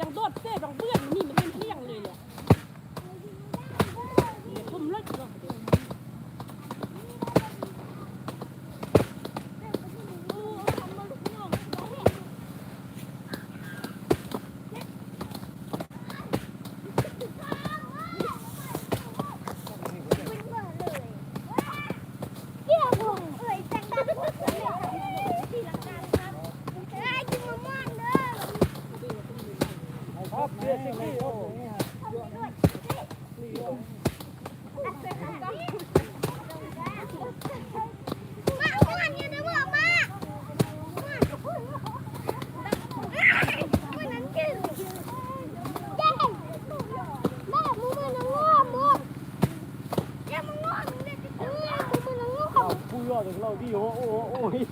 ยังโดดเต้ 老弟哦哦哦哦嘿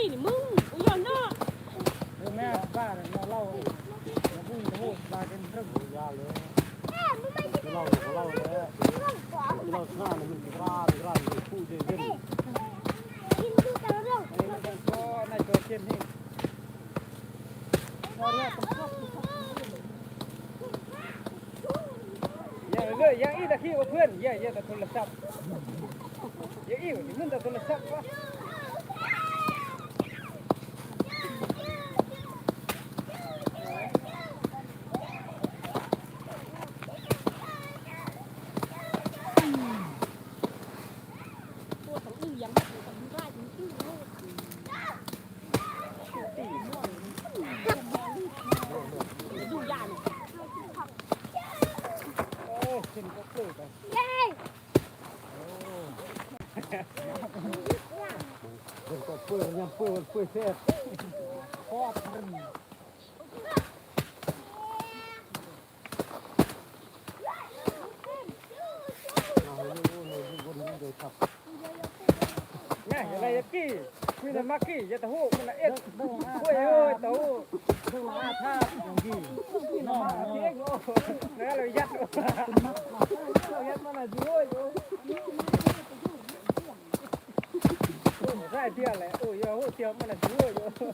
าต้องกึ่คือลี่นี่มึงอุ้ยเนาะ แม่บ้านเราเล่าเราพูดโอ้บ้านเป็นเรื่อง ยาเลย แม่มึงไม่ได้ เราเราเลย เรื่องขวา เราข้ามันเป็นร้านร้านผู้เด่น กินดูแต่เรื่อง ไอ้มันก็ในตัวเช่นนี้อย่าเลยอย่าอีตะขี้กับเพื่อนอย่าอย่าแต่โทรศัพท์อย่าอีนี่มึงแต่โทรศัพท์วะ ก็เปื่อยยังเปื่อยเปื่อยเสียครอบมันเนี่ยอะไรกี้มีแต่มักกี้ย่าตะหูมันเอ็ดโอ้ยเอ้ยตะหูเพิ่งมาท่าอย่างนี้น้องเจ๊งโอ้แล้วเรายัดเรายัดมันละด้วย 再变了，哎哟，我掉没了猪肉。